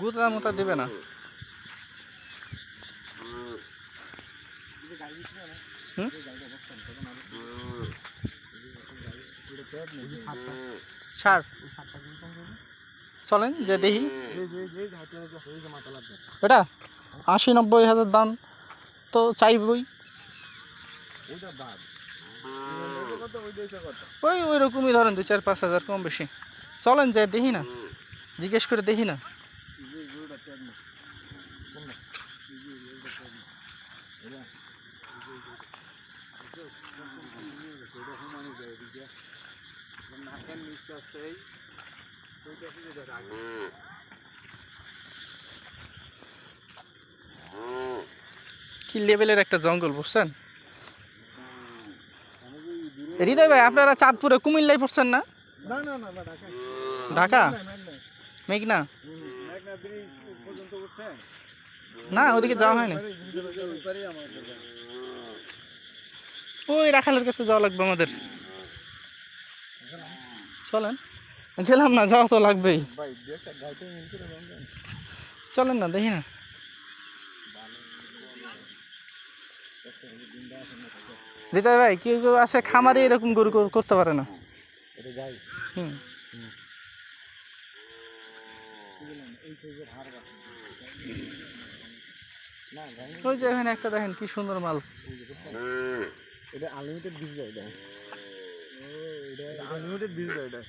গুতরা মোতা দেবে না? সার চলেন, যে দেখি এটা আশি নব্বই হাজার দাম তো চাইবই। ওই ওই রকমই ধরেন, দুই চার পাঁচ হাজার কম বেশি। চলেন, যে দেখি না। জিজ্ঞেস করে দেখি না। কি লেভেলের একটা জঙ্গল বুঝছেন? হৃদয় ভাই, আপনারা চাঁদপুরে কুমিল্লায় পড়ছেন না? ঢাকা? মেঘনা? না, ওদিকে যাওয়া হয়নি। ওই রাখালের কাছে যাওয়া লাগবে আমাদের। চলেন। গেলাম না যাওয়া তো লাগবেই। চলেন না দেখি না। হৃদয় ভাই কেউ কেউ আছে? খামারে এরকম গরু করতে পারে না। হুম। ওই যে এখানে একটা দেখেন কি সুন্দর মাল। এটা আনলিমিটেড বীজ এটা আনলিমিটেড বীজ দেয় এটা।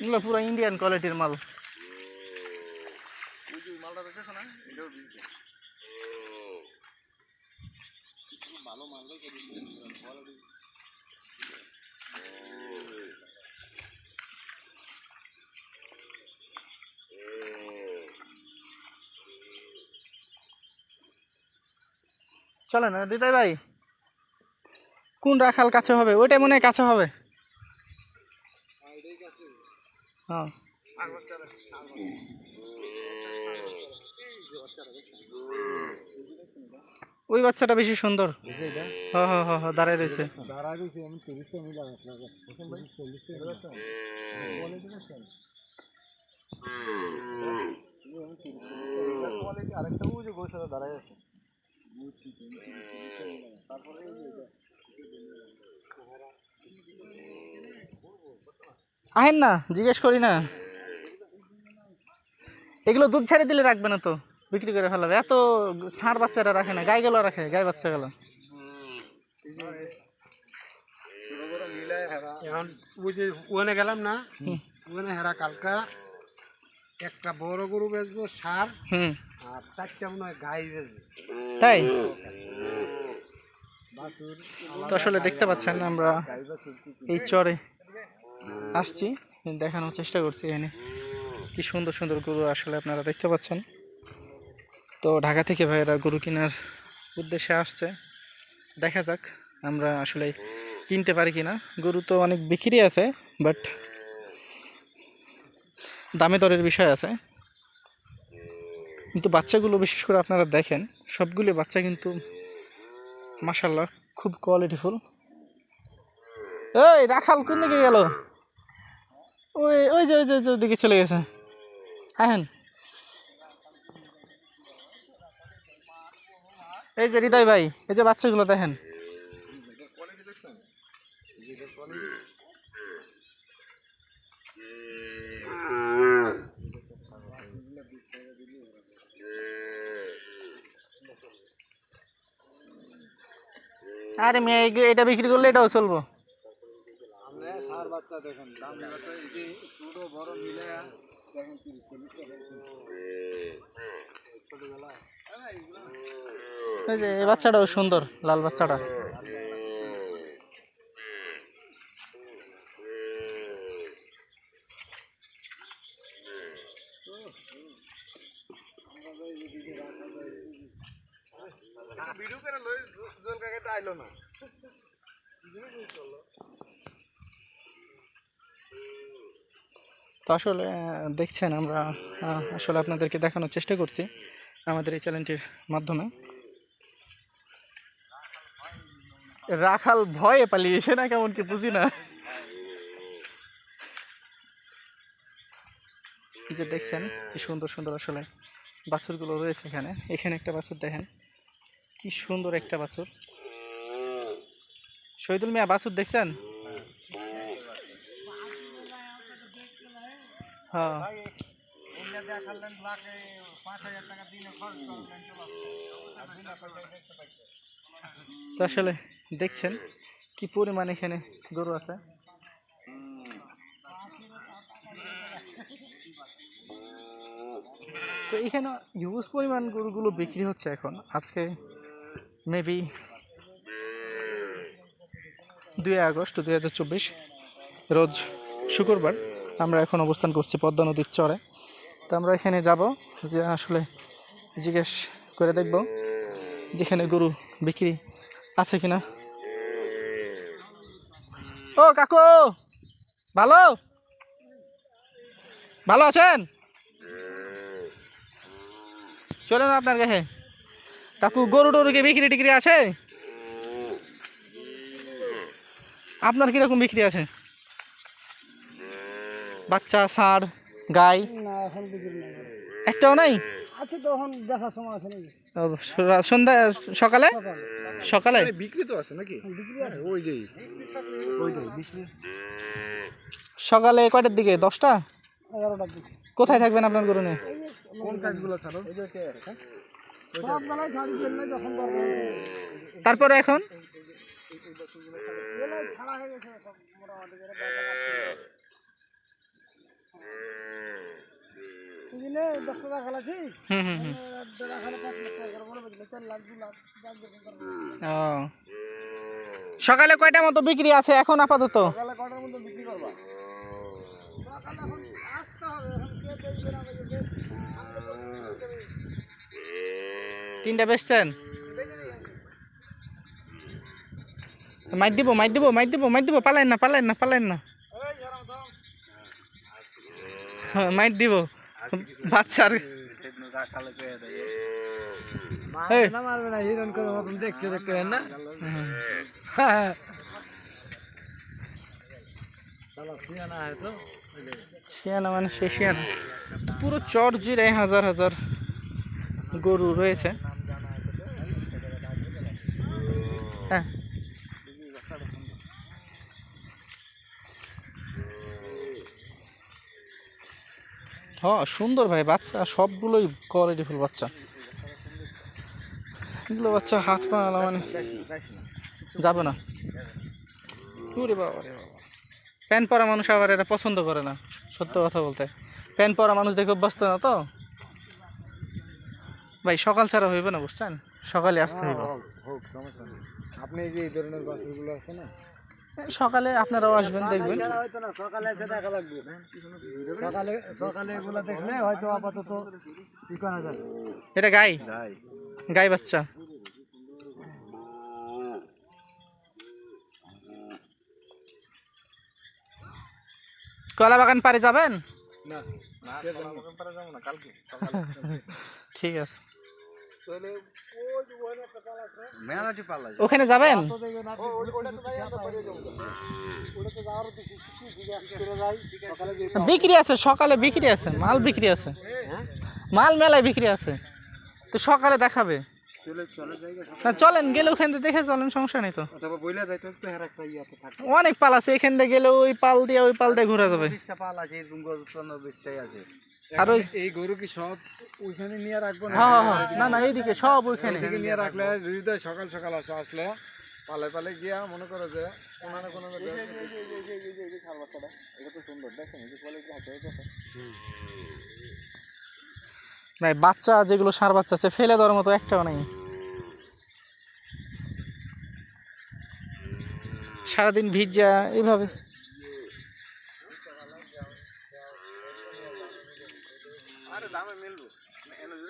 এগুলো পুরো ইন্ডিয়ান কোয়ালিটির মাল। মালটা দেখতেছ না? এটাও বীজ দেয় ভালো মাল চলেন হৃদয় ভাই? কোন রাখাল কাছে হবে? ওইটাই মনে হয় কাছে হবে। হ্যাঁ। ওই বাচ্চাটা বেশি সুন্দর। বুঝছে এটা হ হ হ হ দাঁড়ায় রয়েছে। আরেকটা দাঁড়ায় আছে তারপরে আহেন না জিজ্ঞেস করি না। এগুলো দুধ ছেড়ে দিলে রাখবে না তো বিক্রি করে ফেলাবে। এত ষাঁড় বাচ্চারা রাখে না গাই গেলো রাখে গাই বাচ্চা গেলো এখন ওই যে ওখানে গেলাম না ওখানে হেরা কালকা একটা বড় গরু বেচবো সার হুম। আর চারটা মনে হয় গাই বেচবো। তাই? তো আসলে দেখতে পাচ্ছেন আমরা এই চরে আসছি দেখানোর চেষ্টা করছি এখানে। কি সুন্দর সুন্দর গরু আসলে আপনারা দেখতে পাচ্ছেন। তো ঢাকা থেকে ভাইয়েরা গরু কেনার উদ্দেশ্যে আসছে। দেখা যাক আমরা আসলে কিনতে পারি কিনা। গরু তো অনেক বিক্রি আছে বাট দামে দরের বিষয় আছে। কিন্তু বাচ্চাগুলো বিশেষ করে আপনারা দেখেন সবগুলি বাচ্চা কিন্তু মাসাল্লাহ খুব কোয়ালিটি ফুল। ওই রাখাল কোন দিকে গেল? ওই ওই যে ওই যে, ওই দিকে চলে গেছে। হ্যাঁ এই যে হৃদয় ভাই, এই যে বাচ্চাগুলো দেখেন। আরে মেয়ে এটা বিক্রি করলে এটাও চলবো। এই বাচ্চাটাও সুন্দর লাল বাচ্চাটা। আইলো না। তো আসলে দেখছেন আমরা আসলে আপনাদেরকে দেখানোর চেষ্টা করছি আমাদের এই চ্যানেলটির মাধ্যমে। রাখাল ভয়ে পালিয়েছে না কেমন কি বুঝি না। যে দেখছেন, কি সুন্দর সুন্দর আসলে বাছুরগুলো রয়েছে এখানে। এখানে একটা বাছুর দেখেন। কি সুন্দর একটা বাছুর। শহীদুল মিয়া বাছুর দেখছেন? হ্যাঁ। আসলে দেখছেন কি পরিমাণ এখানে গরু আছে? তো এখানে হিউজ পরিমাণ গরুগুলো বিক্রি হচ্ছে এখন। আজকে মেবি দুই আগস্ট দুই হাজার চব্বিশ, রোজ শুক্রবার আমরা এখন অবস্থান করছি পদ্মা নদীর চরে। তো আমরা এখানে যাব, যে আসলে জিজ্ঞেস করে দেখব যেখানে গরু বিক্রি আছে কিনা। ও, কাকু! ভালো? ভালো আছেন? চলেন আপনার কাছে। কাকু গরু টরু কি বিক্রি টিক্রি আছে? আপনার কীরকম বিক্রি আছে? বাচ্চা ষাঁড় গাই? না এখন বিক্রি নেই। একটাও নাই? আছে তখন দেখার সময় আছে নাকি? সন্ধ্যা সকালে? সকালে। বিক্রি তো আছে নাকি? ওই যে ওই যে বিক্রি। সকালে কয়টার দিকে? দশটা? এগারোটার দিকে। কোথায় থাকবেন আপনার গরু নিয়ে কোন সাইজগুলো ছাড়ো? দরকার তারপরে এখন? ছাড়া হয়ে গেছে সব মোটামুটি। দিনে দশটা টাকা আছে হুম হুম। হুম পাঁচ লাখ টাকা করে বলে চার লাখ দু লাখ যার যেরকম সকালে কয়টা মতো বিক্রি আছে এখন আপাতত? সকালে কটার মধ্যে বিক্রি করবা? সকালে এখন আসতে হবে এখন কে দেখবে না দেখবে আমি তো বলছি, কে দেখবে? তিনটা বেচছেন বেঁচে নেই আমি। মাইর দিব মাইর দিব মাইর দিব মাইর দিব পালাইন না পালাইন না পালাইন না। এই হ্যাঁ, মাইর দিব। বাচ্চার হিরণ না শিয়ানা মানে সে শিয়ানা। পুরো চর জুড়ে হাজার হাজার গরু রয়েছে হ্যাঁ হ্যাঁ সুন্দর ভাই, বাচ্চা সবগুলোই কোয়ালিটি ফুল বাচ্চা। এগুলো বাচ্চা হাত পা মানে যাবে না। বাবা প্যান্ট পরা মানুষ আবার এটা পছন্দ করে না, সত্য কথা বলতে। প্যান্ট পরা মানুষ দেখে অভ্যস্ত না তো? ভাই, সকাল ছাড়া হইবে না, বুঝছেন? সকালে আসতে হইব। নেই। আপনি যে এই ধরনের বাসগুলো আছে না সকালে আপনারাও আসবেন দেখবেন। হয়তো না সকালে এসে দেখা লাগবে। সকালে সকালে এগুলো দেখলে হয়তো আপাতত কি করা যাবে এটা গাই? গাই। বাচ্চা। কলা বাগান পারে যাবেন? না যাব না কালকে ঠিক আছে। ওখানে যাবেন? বিক্রি আছে সকালে বিক্রি আছে মাল বিক্রি আছে। মাল মেলায় বিক্রি আছে। তো সকালে দেখাবে। চলেন গেলে ওখান থেকে দেখে চলেন সমস্যা নেই তো। থাকে। অনেক পাল আছে এখান থেকে গেলে ওই পাল দিয়ে ওই পাল দিয়ে ঘুরে যাবে। পাল আছে। আর ওই এই গরু কি সব ওইখানে নিয়ে রাখব না? হ্যাঁ হ্যাঁ হ্যাঁ। না না এইদিকে সব ওইখানে। এদিকে নিয়ে রাখলে হৃদয় সকাল সকাল আসে আসলে পালে পালে গিয়া মনে করে যে কোনো না কোনো বাচ্চা যেগুলো সার বাচ্চা আছে ফেলে দেওয়ার মতো একটাও নেই। সারাদিন ভিজা এইভাবে আরে দামে মিলবো এনে যদি দামে না মিলে দামে মিলবো কই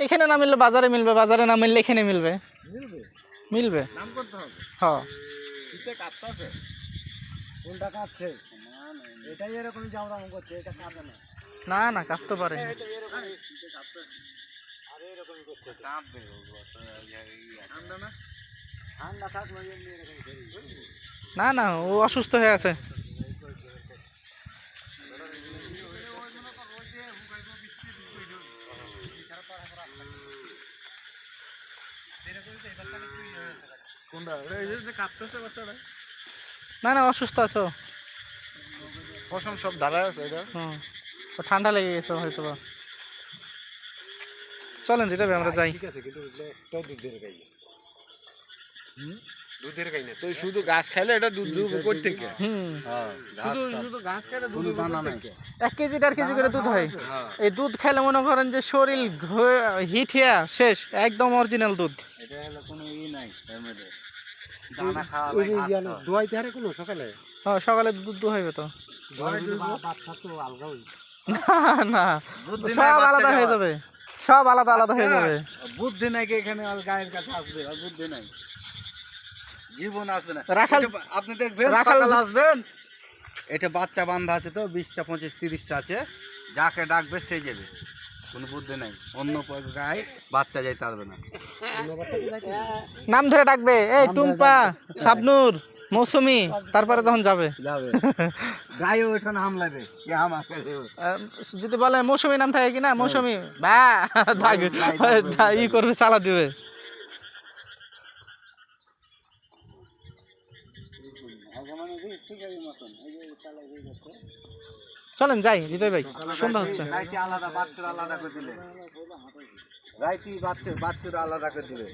এখানে না মিললে বাজারে মিলবে বাজারে না মিললে এখানে মিলবে। মিলবে? হ্যাঁ কোনটা কাটছে এটাই এরকম জামরাম করছে এটা কাটে না। না না কাঁপতে পারে না না ও অসুস্থ হয়ে আছে। না না অসুস্থ আছো। পশম সব দাঁড়ায় আছে এটা। হুম। ঠান্ডা লেগে গেছে হয়তো বা চলেন দিতে হবে আমরা যাই। ঠিক আছে কিন্তু দুধের গাই দুধের গাই না। তুই শুধু ঘাস খাইলে এটা দুধ দুধ কই থেকে? হুম। শুধু শুধু ঘাস খাইলে দুধ দানা নাই। এক কেজি দেড় কেজি করে দুধ হয়। এই দুধ খাইলে মনে করেন যে শরীর হিট হিয়া শেষ একদম অরিজিনাল দুধ। এটা হলো কোনো ই নাই এর মধ্যে দানা খাওয়া দোয়াইতে হারে কোনো সকালে? হ্যাঁ সকালে দুধ দুহাইবে তো। বাচ্চা তো আলগা হই না না। সব আলাদা হয়ে। যাবে। সব আলাদা আলাদা হয়ে যাবে। বুদ্ধি নাই কি এখানে আর গায়ের কাছে আসবে? আর বুদ্ধি নাই জীবন আসবে না। রাখাল- আপনি দেখবেন রাখাল- আসবেন। এটা বাচ্চা বান্ধা আছে তো বিশটা পঁচিশ তিরিশটা আছে। যাকে ডাকবে সে যাবে। কোনো বুদ্ধি নাই। অন্য গায়ে বাচ্চা যাইতে পারবে না। নাম ধরে ডাকবে। এই টুম্পা সাবনুর মৌসুমি তারপরে তখন যাবে। যাবে। গায়ে ওইখানে হামলাবে কে আমাকে যদি বলে মৌসুমি নাম থাকে কিনা মৌসুমি বা দাগ- ই করবে চালা দিবে। চলেন যাই হৃদয় ভাই সন্ধ্যা হচ্ছে। রাইতে আলাদা বাচ্চারা আলাদা করে দিলে। রাইতে বাচ্চা বাচ্চারা আলাদা করে দিলে।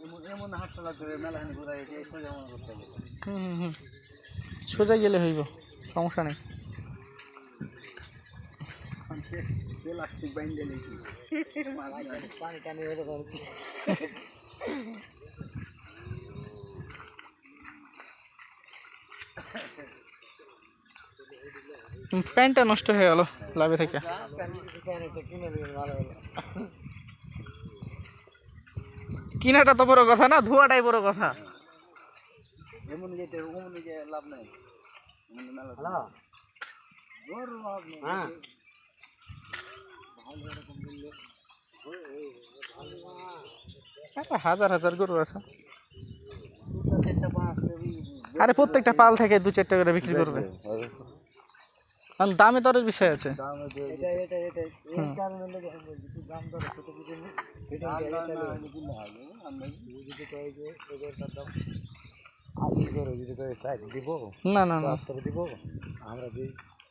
এমন- করে ঘুরাই সোজা মনে করতে হবে। হুম হুম হুম। সোজা গেলে হইব সমস্যা নেই। প্লাস্টিক বাইন্দে নিয়েছি পানি টানি হয়ে যাবে হুম, প্যান্টটা নষ্ট হয়ে গেল লাভে থেকে। কিনাটা তো বড় কথা না, ধোয়াটাই বড় কথা। হাজার হাজার গরু আছে। আরে, প্রত্যেকটা পাল থেকে দু চারটা করে বিক্রি করবে। কারণ দামে দরের বিষয় আছে। না না না দিব। আমরা দিই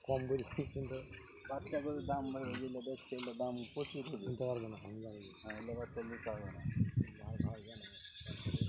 কম কিন্তু বাচ্চা করে দাম বেড়ে গেলে দেখছে দাম প্রচুর পারবে না। বাচ্চা নিতে পারবে না।